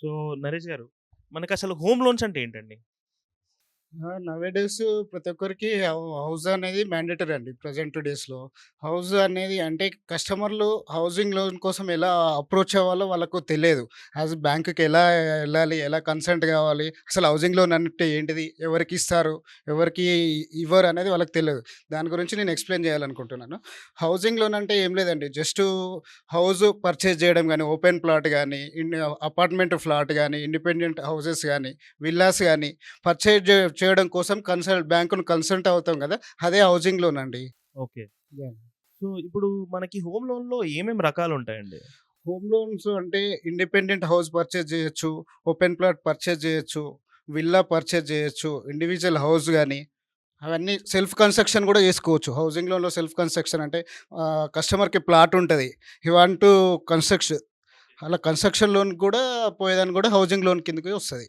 So Naresh గారు మనకసలు home loans అంటే ఏంటండి? నవేడేస్ ప్రతి ఒక్కరికి హౌ హౌస్ అనేది మ్యాండేటరీ అండి ప్రెజెంట్ డేస్‌లో. హౌస్ అనేది అంటే కస్టమర్‌లు హౌసింగ్ లోన్ కోసం ఎలా అప్రోచ్ అవ్వాలో వాళ్ళకు తెలియదు. యాస్ బ్యాంకుకి ఎలా వెళ్ళాలి ఎలా కన్సల్ట్ కావాలి? అసలు హౌసింగ్ లోన్ అంటే ఏంటిది? ఎవరికి ఇస్తారు? ఎవరికి ఇవ్వరు అనేది వాళ్ళకి తెలియదు దాని గురించి నేను ఎక్స్‌ప్లెయిన్ చేయాలనుకుంటున్నాను. హౌసింగ్ లోన్ అంటే ఏం లేదండి. జస్ట్ హౌస్ పర్చేజ్ చేయడం కానీ ఓపెన్ ప్లాట్ కానీ ఇన్ అపార్ట్మెంట్ ఫ్లాట్ కానీ ఇండిపెండెంట్ హౌసెస్ కానీ విల్లాస్ కానీ పర్చేజ్ చేయడం కోసం కన్సల్ట్ బ్యాంకును కన్సల్ట్ అవుతాం గదా! అదే హౌసింగ్ లోన్ అండి. ఓకే. సో ఇప్పుడు మనకి హోమ్ లోన్‌లో ఏమేమి రకాలుంటాయండి? హోమ్ లోన్స్ అంటే ఇండిపెండెంట్ హౌస్ పర్చేజ్ చేయొచ్చు. ఓపెన్ ప్లాట్ పర్చేజ్ చేయొచ్చు. విల్లా పర్చేజ్ చేయొచ్చు. ఇండివిడ్యువల్ హౌస్ గానీ, అవన్నీ సెల్ఫ్ కన్‌స్ట్రక్షన్ గూడా చేసుకోవచ్చు. హౌసింగ్ లోన్‌లో సెల్ఫ్ కన్‌స్ట్రక్షన్ అంటే కస్టమర్‌కి ప్లాట్ ఉంటది. హి వాంట్ టు కన్‌స్ట్రక్ట్ అలా కన్‌స్ట్రక్షన్ లోన్ కూడా పోయేదానికి గూడా హౌసింగ్ లోన్ కిందకే వస్తది.